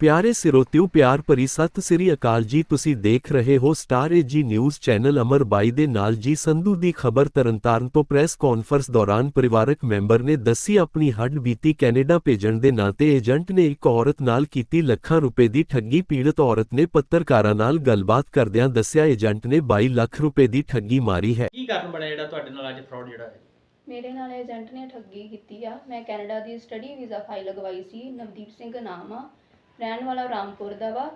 ਪਿਆਰੇ ਸਿਰੋਤਿਓ ਪਿਆਰ ਭਰੀ ਸਤਿ ਸ੍ਰੀ ਅਕਾਲ ਜੀ। ਤੁਸੀਂ ਦੇਖ ਰਹੇ ਹੋ ਸਟਾਰ ਏਜੀ ਨਿਊਜ਼ ਚੈਨਲ ਅਮਰ ਬਾਈ ਦੇ ਨਾਲ ਜੀ। ਸੰਧੂ ਦੀ ਖਬਰ ਤਰਨਤਾਰਨ ਤੋਂ ਪ੍ਰੈਸ ਕਾਨਫਰੰਸ ਦੌਰਾਨ ਪਰਿਵਾਰਕ ਮੈਂਬਰ ਨੇ ਦੱਸੀ ਆਪਣੀ ਹੱਡ ਬੀਤੀ ਕੈਨੇਡਾ ਭੇਜਣ ਦੇ ਨਾਂ ਤੇ ਏਜੰਟ ਨੇ ਇੱਕ ਔਰਤ ਨਾਲ ਕੀਤੀ ਲੱਖਾਂ ਰੁਪਏ ਦੀ ਠੱਗੀ। ਪੀੜਤ ਔਰਤ ਨੇ ਪੱਤਰਕਾਰਾਂ ਨਾਲ ਗੱਲਬਾਤ ਕਰਦਿਆਂ ਦੱਸਿਆ ਏਜੰਟ ਨੇ 22 ਲੱਖ ਰੁਪਏ ਦੀ ਠੱਗੀ ਮਾਰੀ ਹੈ। ਕੀ ਕਾਰਨ ਬਣਿਆ ਜਿਹੜਾ ਤੁਹਾਡੇ ਨਾਲ ਅੱਜ ਫਰਾਡ ਜਿਹੜਾ ਹੈ? ਮੇਰੇ ਨਾਲ ਏਜੰਟ ਨੇ ਠੱਗੀ ਕੀਤੀ ਆ। ਮੈਂ ਕੈਨੇਡਾ ਦੀ ਸਟੱਡੀ ਵੀਜ਼ਾ ਫਾਈਲ ਲਗਵਾਈ ਸੀ। ਨਵਦੀਪ ਸਿੰਘ ਨਾਮ ਆ। ਰਹਿਣ ਵਾਲਾ ਰਾਮਪੁਰ ਦਾ ਵਾ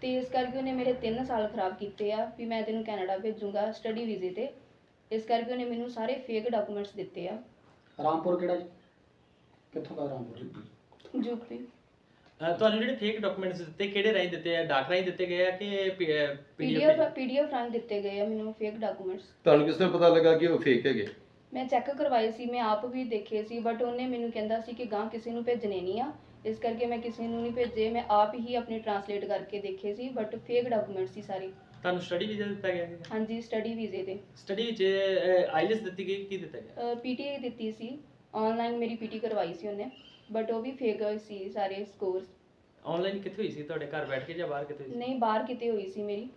ਤੇ ਇਸ ਕਰਕੇ ਉਹਨੇ ਮੇਰੇ 3 ਸਾਲ ਖਰਾਬ ਕੀਤੇ ਆ ਵੀ ਮੈਂ ਤੈਨੂੰ ਕੈਨੇਡਾ ਭੇਜੂੰਗਾ ਸਟੱਡੀ ਵੀਜ਼ੇ ਤੇ। ਇਸ ਕਰਕੇ ਉਹਨੇ ਮੈਨੂੰ ਸਾਰੇ ਫੇਕ ਡਾਕੂਮੈਂਟਸ ਦਿੱਤੇ ਆ। ਰਾਮਪੁਰ ਕਿਹੜਾ ਜੀ? ਕਿੱਥੋਂ ਦਾ ਰਾਮਪੁਰ? ਯੂਪੀ। ਅਹ ਤੁਹਾਨੂੰ ਜਿਹੜੇ ਫੇਕ ਡਾਕੂਮੈਂਟਸ ਦਿੱਤੇ ਕਿਹੜੇ ਰਾਹੀਂ ਦਿੱਤੇ ਆ? ਡਾਕ ਰਾਹੀਂ ਦਿੱਤੇ ਗਏ ਆ ਕਿ ਪੀਡੀਐਫ ਪੀਡੀਐਫ ਪੀਡੀਐਫ ਰੰਗ ਦਿੱਤੇ ਗਏ ਆ ਮੈਨੂੰ ਫੇਕ ਡਾਕੂਮੈਂਟਸ ਤੁਹਾਨੂੰ ਕਿਸ ਤਰ੍ਹਾਂ ਪਤਾ ਲੱਗਾ ਕਿ ਉਹ ਫੇਕ ਹੈਗੇ? ਮੈਂ ਚੈੱਕ ਕਰਵਾਏ ਸੀ ਮੈਂ ਆਪ ਵੀ ਦੇਖੇ ਸੀ ਬਟ ਉਹਨੇ ਮੈਨੂੰ ਕਹਿੰਦਾ ਸੀ ਕਿ ਗਾਂ ਕਿਸੇ ਨੂੰ ਭੇਜਣੇ ਨਹੀਂ ਆ। ਇਸ ਕਰਕੇ ਮੈਂ ਕਿਸੇ ਨੂੰ ਨਹੀਂ ਭੇਜੇ ਮੈਂ ਆਪ ਹੀ ਆਪਣੀ ਟਰਾਂਸਲੇਟ ਕਰਕੇ ਦੇਖੇ ਸੀ ਬਟ ਫੇਕ ਡਾਕੂਮੈਂਟਸ ਸੀ ਸਾਰੇ। ਤੁਹਾਨੂੰ ਸਟੱਡੀ ਵੀਜ਼ਾ ਦਿੱਤਾ ਗਿਆ ਹੈ ਹਾਂਜੀ ਸਟੱਡੀ ਵੀਜ਼ੇ ਤੇ। ਸਟੱਡੀ ਵਿੱਚ ਆਈਲੈਂਸ ਦਿੱਤੀ ਗਈ ਕੀ ਦਿੱਤਾ ਗਿਆ? ਪੀਟੀਆਈ ਦਿੱਤੀ ਸੀ। ਆਨਲਾਈਨ ਮੇਰੀ ਪੀਟੀ ਕਰਵਾਈ ਸੀ ਉਹਨੇ ਬਟ ਉਹ ਵੀ ਫੇਕ ਸੀ ਸਾਰੇ ਸਕੋਰਸ ਆਨਲਾਈਨ ਕਿੱਥੇ ਹੋਈ ਸੀ? ਤੁਹਾਡੇ ਘਰ ਬੈਠ ਕੇ ਜਾਂ ਬਾਹਰ ਕਿਤੇ ਹੋਈ ਸੀ? ਨਹੀਂ ਬਾਹਰ ਕਿਤੇ ਹੋਈ ਸੀ ਮੇਰੀ।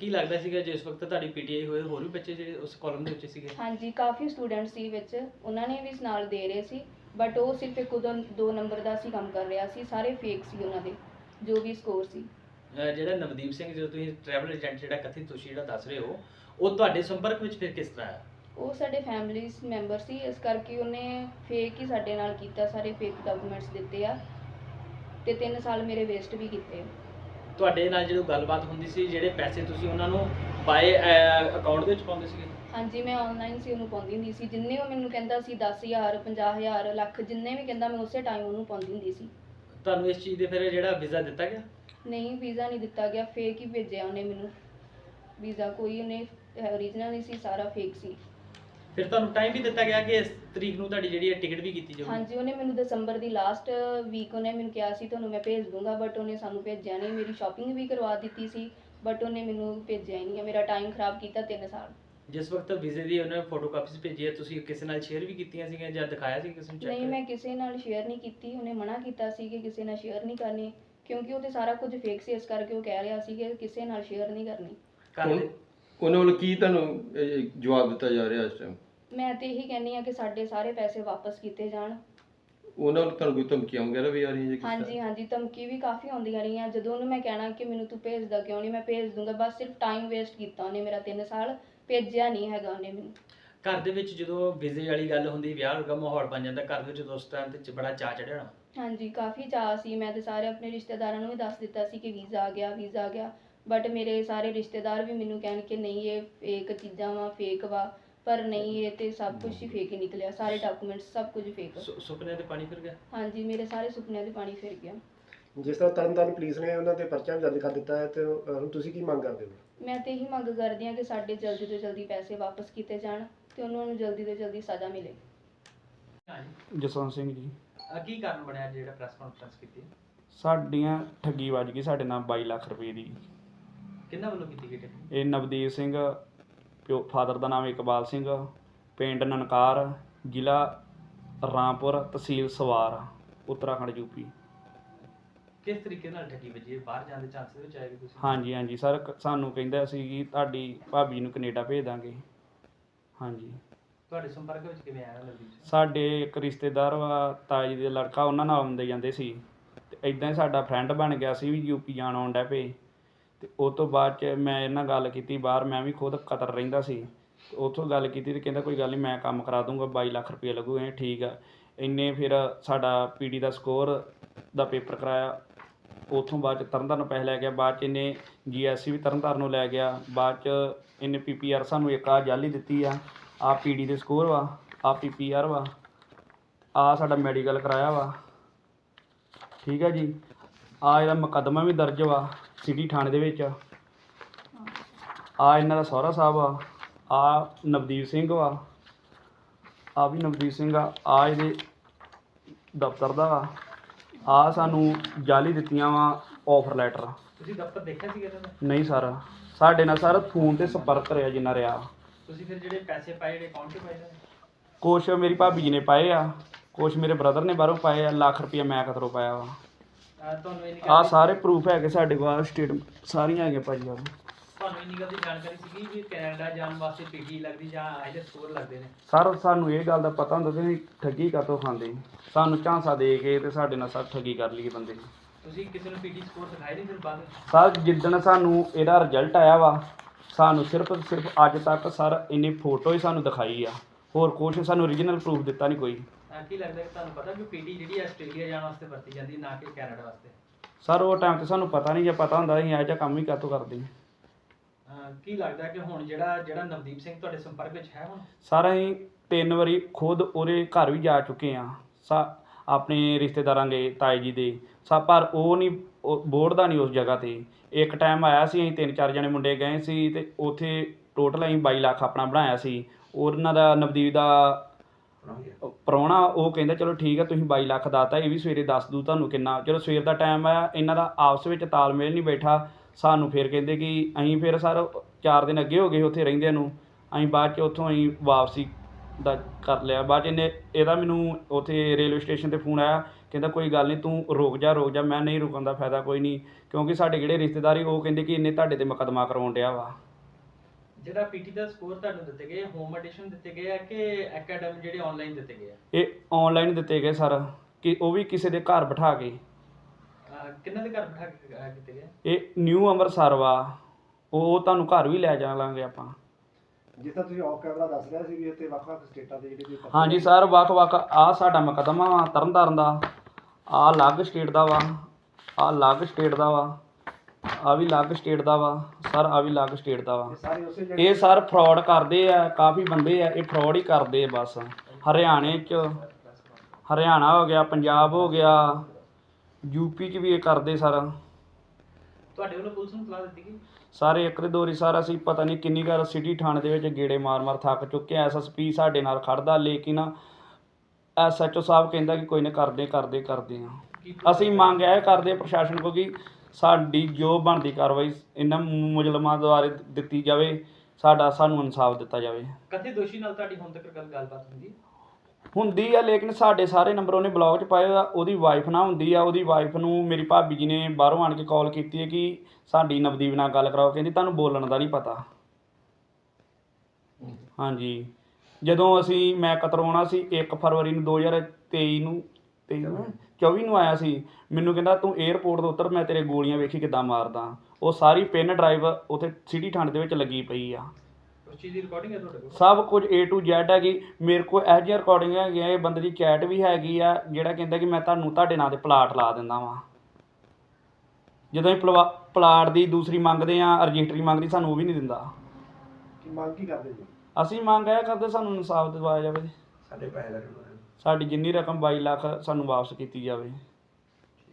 ਕੀ ਲੱਗਦਾ ਸੀਗਾ ਜਿਸ ਵਕਤ ਤੁਹਾਡੀ ਪੀਟੀਆਈ ਹੋਏ ਹੋਰ ਵੀ ਬੱਚੇ ਜਿਹੜੇ ਉਸ ਕਾਲਮ ਦੇ ਵਿੱਚ ਸੀਗੇ? ਹਾਂਜੀ ਕਾਫੀ ਸਟੂਡੈਂਟ ਸੀ ਵਿੱਚ। ਉਹਨਾਂ ਨੇ ਵੀ ਨਾਲ ਦੇ ਰਹੇ ਸੀ। ਬਟ ਉਹ ਸਿਰਫ ਇੱਕ ਉਦੋਂ ਦੋ ਨੰਬਰ ਦਾ ਸੀ ਕੰਮ ਕਰ ਰਿਹਾ ਸੀ ਸਾਰੇ ਫੇਕ ਸੀ ਉਹਨਾਂ ਦੇ ਜੋ ਵੀ ਸਕੋਰ ਸੀ। ਅਹ ਜਿਹੜਾ ਨਵਦੀਪ ਸਿੰਘ ਜਦੋਂ ਤੁਸੀਂ ਟਰੈਵਲ ਏਜੰਟ ਜਿਹੜਾ ਕਥਿਤ ਤੁਸੀਂ ਜਿਹੜਾ ਦੱਸ ਰਹੇ ਹੋ ਉਹ ਤੁਹਾਡੇ ਸੰਪਰਕ ਵਿੱਚ ਫਿਰ ਕਿਸ ਤਰ੍ਹਾਂ ਆਇਆ ਉਹ ਸਾਡੇ ਫੈਮਿਲੀ ਮੈਂਬਰ ਸੀ ਇਸ ਕਰਕੇ ਉਹਨੇ ਫੇਕ ਹੀ ਸਾਡੇ ਨਾਲ ਕੀਤਾ ਸਾਰੇ ਫੇਕ ਡਾਕੂਮੈਂਟਸ ਦਿੱਤੇ ਆ। ਤੇ 3 ਸਾਲ ਮੇਰੇ ਵੇਸਟ ਵੀ ਕੀਤੇ। ਤੁਹਾਡੇ ਨਾਲ ਜਦੋਂ ਗੱਲਬਾਤ ਹੁੰਦੀ ਸੀ ਜਿਹੜੇ ਪੈਸੇ ਤੁਸੀਂ ਉਹਨਾਂ ਨੂੰ ਬਾਏ ਅਕਾਊਂਟ ਦੇ ਵਿੱਚ ਪਾਉਂਦੇ ਸੀਗੇ? ਹਾਂਜੀ ਮੈਂ ਆਨਲਾਈਨ ਸੀ ਉਹਨੂੰ ਪਾਉਂਦੀ ਹੁੰਦੀ ਸੀ। ਜਿੰਨੇ ਉਹ ਮੈਨੂੰ ਕਹਿੰਦਾ ਸੀ 10000 50000 ਲੱਖ ਜਿੰਨੇ ਵੀ ਕਹਿੰਦਾ ਮੈਂ ਉਸੇ ਟਾਈਮ ਉਹਨੂੰ ਪਾਉਂਦੀ ਹੁੰਦੀ ਸੀ। ਤੁਹਾਨੂੰ ਇਸ ਚੀਜ਼ ਦੇ ਫਿਰ ਜਿਹੜਾ ਵੀਜ਼ਾ ਦਿੱਤਾ ਗਿਆ? ਨਹੀਂ ਵੀਜ਼ਾ ਨਹੀਂ ਦਿੱਤਾ ਗਿਆ ਫੇਕ ਹੀ ਭੇਜਿਆ ਉਹਨੇ ਮੈਨੂੰ। ਵੀਜ਼ਾ ਕੋਈ ਉਹਨੇ ਓਰੀਜਨਲ ਨਹੀਂ ਸੀ ਸਾਰਾ ਫੇਕ ਸੀ। ਫਿਰ ਤੁਹਾਨੂੰ ਟਾਈਮ ਵੀ ਦਿੱਤਾ ਗਿਆ ਕਿ ਇਸ ਤਰੀਕ ਨੂੰ ਤੁਹਾਡੀ ਜਿਹੜੀ ਹੈ ਟਿਕਟ ਵੀ ਕੀਤੀ ਜਾਊਗੀ? ਹਾਂਜੀ ਉਹਨੇ ਮੈਨੂੰ ਦਸੰਬਰ ਦੀ ਲਾਸਟ ਵੀਕ ਉਹਨੇ ਮੈਨੂੰ ਕਿਹਾ ਸੀ ਤੁਹਾਨੂੰ ਮੈਂ ਭੇਜ ਦੂੰਗਾ ਬਟ ਉਹਨੇ ਸਾਨੂੰ ਭੇਜਿਆ ਨਹੀਂ। ਮੇਰੀ ਸ਼ਾਪਿੰਗ ਵੀ ਕਰਵਾ ਦਿੱਤੀ ਸੀ। ਬਟ ਉਹਨੇ ਮੈਨੂੰ ਭੇਜਿਆ ਹੀ ਨਹੀਂ ਮੇਰਾ ਟਾਈਮ ਖਰਾਬ ਕੀਤਾ 3 ਸਾਲ। ਜਿਸ ਵਕਤ ਵੀਜ਼ੇ ਦੀ ਉਹਨੇ ਫੋਟੋ ਕਾਪੀਸ ਭੇਜੀ ਹੈ ਤੁਸੀਂ ਕਿਸੇ ਨਾਲ ਸ਼ੇਅਰ ਵੀ ਕੀਤੀਆਂ ਸੀਗੀਆਂ ਜਾਂ ਦਿਖਾਇਆ ਸੀ ਕਿਸੇ ਨੂੰ ਚੈੱਕ ਨਹੀਂ ਮੈਂ ਕਿਸੇ ਨਾਲ ਸ਼ੇਅਰ ਨਹੀਂ ਕੀਤੀ। ਉਹਨੇ ਮਨਾ ਕੀਤਾ ਸੀ ਕਿ ਕਿਸੇ ਨਾਲ ਸ਼ੇਅਰ ਨਹੀਂ ਕਰਨੀ ਕਿਉਂਕਿ ਉਹ ਤੇ ਸਾਰਾ ਕੁਝ ਫੇਕ ਸੀ ਇਸ ਕਰਕੇ ਉਹ ਕਹਿ ਰਿਹਾ ਸੀ ਕਿ ਕਿਸੇ ਨਾਲ ਸ਼ੇਅਰ ਨਹੀਂ ਕਰਨੀ। ਦੇ ਉਹਨਾਂ ਵੱਲ ਕੀ ਤੁਹਾਨੂੰ ਇਹ, ਜਵਾਬ ਦਿੱਤਾ ਜਾ ਰਿਹਾ ਇਸ ਟਾਈਮ ਮੈਂ ਤੇ ਇਹੀ ਕਹਿੰਨੀ ਆ ਕਿ ਸਾਡੇ ਸਾਰੇ ਪੈਸੇ ਵਾਪਸ ਕੀਤੇ ਜਾਣ। ਉਹਨਾਂ ਵੱਲ ਤੁਹਾਨੂੰ ਕੋਈ ਧਮਕੀਆਂ ਵਗੈਰਾ ਵੀ ਆ ਰਹੀਆਂ ਜੀ ਕਿਸ ਤਰ੍ਹਾਂ? ਹਾਂਜੀ ਹਾਂਜੀ ਧਮਕੀ ਵੀ ਕਾਫੀ ਆਉਂਦੀਆਂ ਰਹੀਆਂ। ਜਦੋਂ ਉਹਨੂੰ ਮੈਂ ਕਹਿਣਾ ਕਿ ਮੈਨੂੰ ਤੂੰ ਭੇਜਦਾ ਕਿਉਂ ਨਹੀਂ ਮੈਂ ਭੇਜ ਦੂੰਗਾ। ਬਸ ਸਿਰਫ ਟਾਈਮ ਵੇਸਟ ਕੀਤਾ ਉਹਨੇ ਮੇਰਾ 3 ਸਾਲ। ਭੇਜਿਆ ਨਹੀਂ ਹੈਗਾ ਉਹਨੇ ਮੈਨੂੰ। ਘਰ ਦੇ ਵਿੱਚ ਜਦੋਂ ਵੀਜ਼ੇ ਵਾਲੀ ਗੱਲ ਹੁੰਦੀ ਵਿਆਹ ਵਰਗਾ ਮਾਹੌਲ ਬਣ ਜਾਂਦਾ ਘਰ ਦੇ ਵਿੱਚ ਟਾਈਮ ਤੇ ਬੜਾ ਚਾਅ ਚੜਿਆ ਹੋਣਾ। ਹਾਂਜੀ ਕਾਫੀ ਚਾਅ ਸੀ। ਮੈਂ ਤੇ ਸਾਰੇ ਆਪਣੇ ਰਿਸ਼ਤੇਦਾਰਾਂ ਨੂੰ ਵੀ ਦੱਸ ਦਿੱਤਾ ਸੀ ਕਿ ਵੀਜ਼ਾ ਆ ਗਿਆ ਵੀਜ਼ਾ ਆ ਗਿਆ। ਬਟ ਮੇਰੇ ਸਾਰੇ ਰਿਸ਼ਤੇਦਾਰ ਵੀ ਮੈਨੂੰ ਕਹਿਣ ਕਿ ਨਹੀਂ ਇਹ ਫੇਕ ਚੀਜ਼ਾਂ ਵਾ ਫੇਕ ਵਾ। ਪਰ ਨਹੀਂ ਇਹ ਤੇ ਸਭ ਕੁਝ ਹੀ ਫੇਕ ਹੀ ਨਿਕਲਿਆ। ਸਾਰੇ ਡਾਕੂਮੈਂਟਸ ਸਭ ਕੁਝ ਫੇਕ ਸੁ- ਸੁਪਨੇ ਤੇ ਪਾਣੀ ਫਿਰ ਗਿਆ? ਹਾਂਜੀ ਮੇਰੇ ਸਾਰੇ ਸੁਪਨਿਆਂ ਦੇ ਪਾਣੀ ਫਿਰ ਗਿਆ। ਜਿਸ ਤਰ੍ਹਾਂ ਤਰਨਤਾਰਨ ਪੁਲਿਸ ਨੇ ਉਹਨਾਂ ਤੇ ਪਰਚਾ ਵੀ ਦਰਜ ਕਰ ਦਿੱਤਾ ਹੈ ਤੇ ਅਹ, ਹੁਣ ਤੁਸੀਂ ਕੀ ਮੰਗ ਕਰਦੇ ਹੋ? ਮੈਂ ਤੇ ਇਹੀ ਮੰਗ ਕਰਦੀ ਹਾਂ ਕਿ ਸਾਡੇ ਜਲਦੀ ਤੋਂ ਜਲਦੀ ਪੈਸੇ ਵਾਪਸ ਕੀਤੇ ਜਾਣ ਤੇ ਉਹਨਾਂ ਨੂੰ ਜਲਦੀ ਤੋਂ ਜਲਦੀ ਸਜ਼ਾ ਮਿਲੇ। ਜਸਵੰਤ ਸਿੰਘ ਜੀ। ਅਹ ਕੀ ਕਾਰਨ ਬਣਿਆ ਜਿਹੜਾ ਪ੍ਰੈਸ ਕਾਨਫਰੰਸ ਕੀਤੀ? ਸਾਡੀਆਂ ਠੱਗੀ ਵੱਜ ਗਈ ਸਾਡੇ ਨਾਲ 22 ਲੱਖ ਰੁਪਏ ਦੀ। ਕਿੰਨਾ ਵੱਲੋਂ ਕੀਤੀ ਗਈ ਟਿਕਟ ਇਹ ਨਵਦੀਪ ਸਿੰਘ ਪਿਓ ਫਾਦਰ ਦਾ ਨਾਮ ਇਕਬਾਲ ਸਿੰਘ ਪਿੰਡ ਨਨਕਾਰ ਜ਼ਿਲ੍ਹਾ ਰਾਮਪੁਰ ਤਹਿਸੀਲ ਸਵਾਰ ਉੱਤਰਾਖੰਡ ਯੂਪੀ ਕਿਸ ਤਰੀਕੇ ਨਾਲ ਠੱਗੀ ਵੱਜੀ? ਬਾਹਰ ਜਾਣ ਦੇ ਚਾਂਸਸ ਵਿੱਚ ਆਏਗੀ ਤੁਸੀਂ? ਹਾਂਜੀ ਹਾਂਜੀ। ਸਰ ਕ- ਸਾਨੂੰ ਕਹਿੰਦਾ ਸੀ ਕਿ ਤੁਹਾਡੀ ਭਾਬੀ ਨੂੰ ਕੈਨੇਡਾ ਭੇਜ ਦਾਂਗੇ। ਹਾਂਜੀ। ਤੁਹਾਡੇ ਸੰਪਰਕ ਵਿੱਚ ਕਿਵੇਂ ਆਇਆ ਨਵਦੀਪ ਸਿੰਘ ਸਾਡੇ ਇੱਕ ਰਿਸ਼ਤੇਦਾਰ ਵਾ ਤਾਈ ਦੇ ਲੜਕਾ ਉਹਨਾਂ ਨਾਲ ਆਉਂਦੇ ਜਾਂਦੇ ਸੀ। ਤੇ ਇਦਾਂ ਹੀ ਸਾਡਾ ਫਰੈਂਡ ਬਣ ਗਿਆ ਸੀ ਵੀ ਯੂਪੀ ਜਾਣ ਆਉਣ ਡੈ ਪਏ। ਅਤੇ ਉਹ ਤੋਂ ਬਾਅਦ ਚ ਮੈਂ ਇਹਨਾਂ ਗੱਲ ਕੀਤੀ, ਬਾਹਰ ਮੈਂ ਵੀ ਖੁਦ ਕਤਰ ਰਹਿੰਦਾ ਸੀ। ਤੇ ਉੱਥੋਂ ਗੱਲ ਕੀਤੀ ਅਤੇ ਕਹਿੰਦਾ ਕੋਈ ਗੱਲ ਨਹੀਂ ਮੈਂ ਕੰਮ ਕਰਾ ਦੂੰਗਾ, ਬਾਈ ਲੱਖ ਰੁਪਈਆ ਲੱਗੂ ਇਹ ਠੀਕ ਆ। ਇੰਨੇ ਫਿਰ ਸਾਡਾ ਪੀ ਡੀ ਦਾ ਸਕੋਰ ਦਾ ਪੇਪਰ ਕਰਾਇਆ। ਉੱਥੋਂ ਬਾਅਦ ਚ ਤਰਨਤਾਰਨ ਪੈਸੇ ਲੈ ਗਿਆ, ਬਾਅਦ ਚ ਇਹਨੇ ਜੀ ਐੱਸ ਸੀ ਵੀ ਤਰਨਤਾਰਨ ਨੂੰ ਲੈ ਗਿਆ। ਬਾਅਦ ਚ ਇਹਨੇ ਪੀ ਪੀ ਆਰ ਸਾਨੂੰ ਇੱਕ ਆ ਜਾਲੀ ਦਿੱਤੀ ਆ। ਆ ਪੀਡੀ ਦੇ ਸਕੋਰ ਵਾ ਆ ਆਰ ਵਾ ਆ ਸਾਡਾ ਮੈਡੀਕਲ ਕਰਾਇਆ ਵਾ। ਠੀਕ ਹੈ ਜੀ। ਆ ਇਹਦਾ ਮੁਕੱਦਮਾ ਵੀ ਦਰਜ ਵਾ। ਸਿਟੀ ਥਾਣੇ ਦੇ ਵਿੱਚ ਆ। ਇਹਨਾਂ ਦਾ ਸਹੁਰਾ ਸਾਹਿਬ ਆ ਆ ਨਵਦੀਪ ਸਿੰਘ ਵਾ। ਆ ਵੀ ਨਵਦੀਪ ਸਿੰਘ ਆ ਆ ਇਹਦੇ ਦਫ਼ਤਰ ਦਾ ਵਾ। ਆ ਸਾਨੂੰ ਜਾਲੀ ਦਿੱਤੀਆਂ ਵਾ ਆਫਰ ਲੈਟਰ ਤੁਸੀਂ ਦਫ਼ਤਰ ਦੇਖਿਆ ਸੀਗਾ ਇਹਨਾਂ ਦਾ? ਨਹੀਂ ਸਰ ਸਾਡੇ ਨਾਲ ਸਰ ਫੋਨ ਤੇ ਸੰਪਰਕ ਰਿਹਾ ਜਿੰਨਾ ਰਿਹਾ। ਤੁਸੀਂ ਫਿਰ ਜਿਹੜੇ ਪੈਸੇ ਪਾਏ ਜਿਹੜੇ ਅਕਾਊਂਟ 'ਚ ਪਾਏ ਨੇ? ਕੁਛ ਮੇਰੀ ਭਾਬੀ ਜੀ ਨੇ ਪਾਏ ਆ ਕੁਛ ਮੇਰੇ ਬ੍ਰਦਰ ਨੇ ਬਾਹਰੋਂ ਪਾਏ ਆ ਲੱਖ ਰੁਪਇਆ ਮੈਂ ਕਤਰੋਂ ਪਾਇਆ ਵਾ। ਤੁਹਾਨੂੰ ਇੰਨੀ ਆ ਸਾਰੇ ਪ੍ਰੂਫ ਹੈਗੇ ਸਾਡੇ ਕੋਲ ਸਟੇਟ ਸਾਰੀਆਂ ਹੈਗੀਆਂ ਭਾਜੀ ਆ ਤੁਹਾਨੂੰ ਇੰਨੀ ਗੱਲ ਦੀ ਜਾਣਕਾਰੀ ਸੀਗੀ ਵੀ ਕੈਨੇਡਾ ਜਾਣ ਵਾਸਤੇ ਪੀਟੀ ਲੱਗਦੀ ਜਾਂ ਆਈਲੈਟ ਸਕੋਰ ਲੱਗਦੇ ਨੇ? ਸਰ ਸਾਨੂੰ ਇਹ ਗੱਲ ਦਾ ਪਤਾ ਹੁੰਦਾ ਸੀ ਵੀ ਠੱਗੀ ਕਾਤੋਂ ਖਾਂਦੇ ਸਾਨੂੰ ਝਾਂਸਾ ਦੇ ਕੇ ਤੇ ਸਾਡੇ ਨਾਲ ਸਰ ਠੱਗੀ ਕਰ ਲਈ ਬੰਦੇ ਨੇ। ਤੁਸੀਂ ਕਿਸੇ ਨੂੰ ਪੀਟੀ ਸਕੋਰ ਸਿਖਾਏ ਨਹੀਂ ਫਿਰ ਬਾਅਦ ਵਿੱਚ? ਸਰ ਜਿੱਦਣ ਸਾਨੂੰ ਇਹਦਾ ਰਿਜ਼ਲਟ ਆਇਆ ਵਾ ਸਾਨੂੰ ਸਿਰਫ ਸਿਰਫ ਅੱਜ ਤੱਕ ਸਰ ਇੰਨੀ ਫੋਟੋ ਹੀ ਸਾਨੂੰ ਦਿਖਾਈ ਆ। ਹੋਰ ਕੁਛ ਸਾਨੂੰ ਓਰੀਜਨਲ ਪ੍ਰੂਫ ਦਿੱਤਾ ਨਹੀਂ ਕੋਈ। ਕੀ ਲੱਗਦਾ ਕਿ ਤੁਹਾਨੂੰ ਪਤਾ ਕਿ ਪੀਟੀ ਜਿਹੜੀ ਆਸਟ੍ਰੇਲੀਆ ਜਾਣ ਵਾਸਤੇ ਵਰਤੀ ਜਾਂਦੀ ਨਾ ਕਿ ਕੈਨੇਡਾ ਵਾਸਤੇ? ਸਰ ਉਹ ਟਾਈਮ ਤੇ ਸਾਨੂੰ ਪਤਾ ਨਹੀਂ ਜੇ ਪਤਾ ਹੁੰਦਾ ਅਸੀਂ ਇਹੋ ਜਿਹਾ ਕੰਮ ਹੀ ਕਾਤੋਂ ਕਰਦੇ ਅਹ ਕੀ ਲੱਗਦਾ ਕਿ ਹੁਣ ਜਿਹੜਾ ਜਿਹੜਾ ਨਵਦੀਪ ਸਿੰਘ ਤੁਹਾਡੇ ਸੰਪਰਕ ਵਿੱਚ ਹੈ ਹੁਣ? ਸਰ ਅਸੀਂ ਤਿੰਨ ਵਾਰੀ ਖੁਦ ਉਹਦੇ ਘਰ ਵੀ ਜਾ ਚੁੱਕੇ ਆ ਸਾ ਆਪਣੇ ਰਿਸ਼ਤੇਦਾਰਾਂ ਦੇ ਤਾਏ ਜੀ ਦੇ। ਸਾ ਪਰ ਉਹ ਨਹੀਂ ਬੋਰਡ ਦਾ ਨਹੀਂ ਉਸ ਜਗ੍ਹਾ ਤੇ। ਇੱਕ ਟਾਈਮ ਆਇਆ ਸੀ ਅਸੀਂ ਤਿੰਨ ਚਾਰ ਜਣੇ ਮੁੰਡੇ ਗਏ ਸੀ ਤੇ ਉੱਥੇ ਟੋਟਲ ਅਸੀਂ 22 ਲੱਖ ਆਪਣਾ ਬਣਾਇਆ ਸੀ। ਉਹਨਾਂ ਦਾ ਨਵਦੀਪ ਦਾ ਪ੍ਰਾਹੁਣਾ ਉਹ ਕਹਿੰਦਾ, ਚਲੋ ਠੀਕ ਆ, ਤੁਸੀਂ 22 ਲੱਖ ਦਾਤਾ, ਇਹ ਵੀ ਸਵੇਰੇ ਦੱਸ ਦੂ ਤੁਹਾਨੂੰ ਕਿੰਨਾ। ਚਲੋ ਸਵੇਰ ਦਾ ਟਾਈਮ ਆਇਆ ਇਹਨਾਂ ਦਾ ਆਪਸ ਵਿੱਚ ਤਾਲਮੇਲ ਨਹੀਂ ਬੈਠਾ। ਸਾਨੂੰ ਫਿਰ ਕਹਿੰਦੇ ਕਿ ਅਸੀਂ ਫਿਰ ਸਰ ਚਾਰ ਦਿਨ ਅੱਗੇ ਹੋ ਗਏ ਉੱਥੇ ਰਹਿੰਦਿਆਂ ਨੂੰ। ਅਸੀਂ ਬਾਅਦ ਚ ਉੱਥੋਂ ਅਸੀਂ ਵਾਪਸੀ ਦਾ ਕਰ ਲਿਆ। ਬਾਅਦ ਚ ਇਹਨੇ, ਇਹਦਾ ਮੈਨੂੰ ਉੱਥੇ ਰੇਲਵੇ ਸਟੇਸ਼ਨ ਤੇ ਫੋਨ ਆਇਆ, ਕਹਿੰਦਾ, ਕੋਈ ਗੱਲ ਨਹੀਂ, ਤੂੰ ਰੁਕ ਜਾ ਰੁਕ ਜਾ, ਮੈਂ ਨਹੀਂ ਰੁਕਣ ਦਾ ਫਾਇਦਾ, ਕੋਈ ਨਹੀਂ। ਕਿਉਂਕਿ ਸਾਡੇ ਜਿਹੜੇ ਰਿਸ਼ਤੇਦਾਰੀ ਉਹ ਕਹਿੰਦੇ ਕਿ ਇਹਨੇ ਤੁਹਾਡੇ ਤੇ ਮੁਕੱਦਮਾ ਕਰਵਾਉਣ ਡਿਆ ਵਾ। ਜਿਹੜਾ ਪੀਟੀ ਦਾ ਸਕੋਰ ਤੁਹਾਨੂੰ ਦਿੱਤੇ ਗਏ ਹੋਮ ਐਡੀਸ਼ਨ ਦਿੱਤੇ ਗਏ ਆ ਕਿ ਅਕੈਡਮੀ ਜਿਹੜੇ ਆਨਲਾਈਨ ਦਿੱਤੇ ਗਏ ਆ? ਇਹ ਆਨਲਾਈਨ ਦਿੱਤੇ ਗਏ ਸਰ ਕਿ ਉਹ ਵੀ ਕਿਸੇ ਦੇ ਘਰ ਬਿਠਾ ਕੇ। ਅਹ ਕਿਹਨਾਂ ਦੇ ਘਰ ਬਿਠਾ ਕੇ ਅਹ ਕੀਤੇ ਗਏ? ਇਹ ਨਿਊ ਅੰਮ੍ਰਿਤਸਰ ਵਾ ਉਹ ਤੁਹਾਨੂੰ ਘਰ ਵੀ ਲੈ ਜਾਵਾਂਗੇ ਆਪਾਂ। ਜਿਸ ਤਰ੍ਹਾਂ ਤੁਸੀਂ ਆਫ ਕੈਮਰਾ ਦੱਸ ਰਹੇ ਸੀ ਵੀ ਇੱਥੇ ਵੱਖ-ਵੱਖ ਸਟੇਟਾਂ ਦੇ ਜਿਹੜੇ ਪੱਤਰ ਹਾਂਜੀ ਸਰ ਵੱਖ-ਵੱਖ ਆ ਸਾਡਾ ਮੁਕੱਦਮਾ ਵਾ ਤਰਨਤਾਰਨ ਦਾ ਆ ਅਲੱਗ ਸਟੇਟ ਦਾ ਵਾ ਆ ਅਲੱਗ ਸਟੇਟ ਦਾ ਵਾ। ਆ ਵੀ ਅਲੱਗ ਸਟੇਟ ਦਾ ਵਾ ਸਰ ਆ ਵੀ ਅਲੱਗ ਸਟੇਟ ਦਾ ਵਾ। ਇਹ ਸਰ ਫਰਾਡ ਕਰਦੇ ਆ ਕਾਫੀ ਬੰਦੇ ਆ ਇਹ ਫਰਾਡ ਹੀ ਕਰਦੇ ਆ ਬਸ। ਹਰਿਆਣੇ ਚ ਹਰਿਆਣਾ ਹੋ ਗਿਆ ਪੰਜਾਬ ਹੋ ਗਿਆ ਯੂਪੀ ਚ ਵੀ ਇਹ ਕਰਦੇ ਸਰ। ਤੁਹਾਡੇ ਵੱਲੋਂ ਪੁਲਿਸ ਨੂੰ ਸਲਾਹ ਦਿੱਤੀ ਗਈ? ਸਾਰੇ ਇੱਕ ਦੇ ਦੋਰੀ ਸਾਰ ਅਸੀਂ ਪਤਾ ਨਹੀਂ ਕਿੰਨੀ ਵਾਰ ਸਿਟੀ ਥਾਣੇ ਦੇ ਵਿੱਚ ਗੇੜੇ ਮਾਰ-ਮਾਰ ਥੱਕ ਚੁੱਕੇ ਆ। ਐਸਐਸਪੀ ਸਾਡੇ ਨਾਲ ਖੜਦਾ ਲੇਕਿਨ ਐਸਐਚਓ ਸਾਹਿਬ ਕਹਿੰਦਾ ਕਿ ਕੋਈ ਨਾ ਕਰਦੇ ਕਰਦੇ ਕਰਦੇ ਆ। ਕੀ ਅਸੀਂ ਮੰਗ ਇਹ ਕਰਦੇ ਪ੍ਰਸ਼ਾਸਨ ਕੋਲ ਕਿ ਸਾਡੀ ਜੋ ਬਣਦੀ ਕਾਰਵਾਈ ਇਹਨਾਂ ਮੁਜਲਮਾਂ ਦੁਆਰੇ ਦਿੱਤੀ ਜਾਵੇ ਸਾਡਾ ਸਾਨੂੰ ਇਨਸਾਫ ਦਿੱਤਾ ਜਾਵੇ। ਕਥੇ ਦੋਸ਼ੀ ਨਾਲ ਤੁਹਾਡੀ ਹੁਣ ਤੱਕ ਗੱਲ ਗੱਲਬਾਤ ਹੁੰਦੀ ਹੁੰਦੀ ਆ ਲੇਕਿਨ ਸਾਡੇ ਸਾਰੇ ਨੰਬਰ ਉਹਨੇ ਬਲੌਕ 'ਚ ਪਾਏ ਆ ਉਹਦੀ ਵਾਈਫ ਨਾਲ ਹੁੰਦੀ ਆ ਉਹਦੀ ਵਾਈਫ ਨੂੰ ਮੇਰੀ ਭਾਬੀ ਜੀ ਨੇ ਬਾਹਰੋਂ ਆਣ ਕੇ ਕਾਲ ਕੀਤੀ ਹੈ ਕਿ ਸਾਡੀ ਨਵਦੀਪ ਨਾਲ ਗੱਲ ਕਰਾਓ ਕਹਿੰਦੀ ਤੁਹਾਨੂੰ ਬੋਲਣ ਦਾ ਨਹੀਂ ਪਤਾ। ਹਾਂਜੀ। ਜਦੋਂ ਅਸੀਂ ਮੈਂ ਕਤਰਵਾਉਣਾ ਸੀ 1 ਫਰਵਰੀ ਨੂੰ 2023 ਨੂੰ 23 ਨੂੰ 24 ਨੂੰ ਆਇਆ ਸੀ। ਮੈਨੂੰ ਕਹਿੰਦਾ ਤੂੰ 에ਅਰਪੋਰਟ ਤੋਂ ਉਤਰ ਮੈਂ ਤੇਰੇ ਗੋਲੀਆਂ ਵੇਖੀ ਕਿੱਦਾਂ ਮਾਰਦਾ। ਉਹ ਸਾਰੀ ਪਿੰਨ ਡਰਾਈਵ ਉੱਥੇ ਸਿਟੀ ਥਾਣੇ ਦੇ ਵਿੱਚ ਲੱਗੀ ਪਈ ਆ। ਉਸ ਚੀਜ਼ ਦੀ ਰਿਕਾਰਡਿੰਗ ਹੈ ਤੁਹਾਡੇ ਕੋਲ? ਸਭ ਕੁਝ A to Z ਹੈਗੀ। ਮੇਰੇ ਕੋਲ ਇਹੋ ਜਿਹੀਆਂ ਰਿਕਾਰਡਿੰਗਾਂ ਹੈਗੀਆਂ ਇਹ ਬੰਦੇ ਦੀ ਚੈਟ ਵੀ ਹੈਗੀ ਆ ਜਿਹੜਾ ਕਹਿੰਦਾ ਕਿ ਮੈਂ ਤੁਹਾਨੂੰ ਤੁਹਾਡੇ ਨਾਂ ਤੇ ਪਲਾਟ ਲਾ ਦਿੰਦਾ ਵਾਂ। ਜਦੋਂ ਇਹ ਪਲਵਾ- ਪਲਾਟ ਦੀ ਦੂਸਰੀ ਮੰਗਦੇ ਆ ਰਜਿਸਟਰੀ ਮੰਗਦੀ ਸਾਨੂੰ ਉਹ ਵੀ ਨਹੀਂ ਦਿੰਦਾ। ਕੀ ਮੰਗ ਕੀ ਕਰਦੇ ਜੀ? ਅਸੀਂ ਮੰਗ ਇਹ ਕਰਦੇ ਸਾਨੂੰ ਇਨਸਾਫ ਦਿਵਾਇਆ ਜਾਵੇ। ਸਾਡੇ ਪੈਸੇ ਦਾ ਸਾਡੀ ਜਿੰਨੀ ਰਕਮ 22 ਲੱਖ ਸਾਨੂੰ ਵਾਪਸ ਕੀਤੀ ਜਾਵੇ।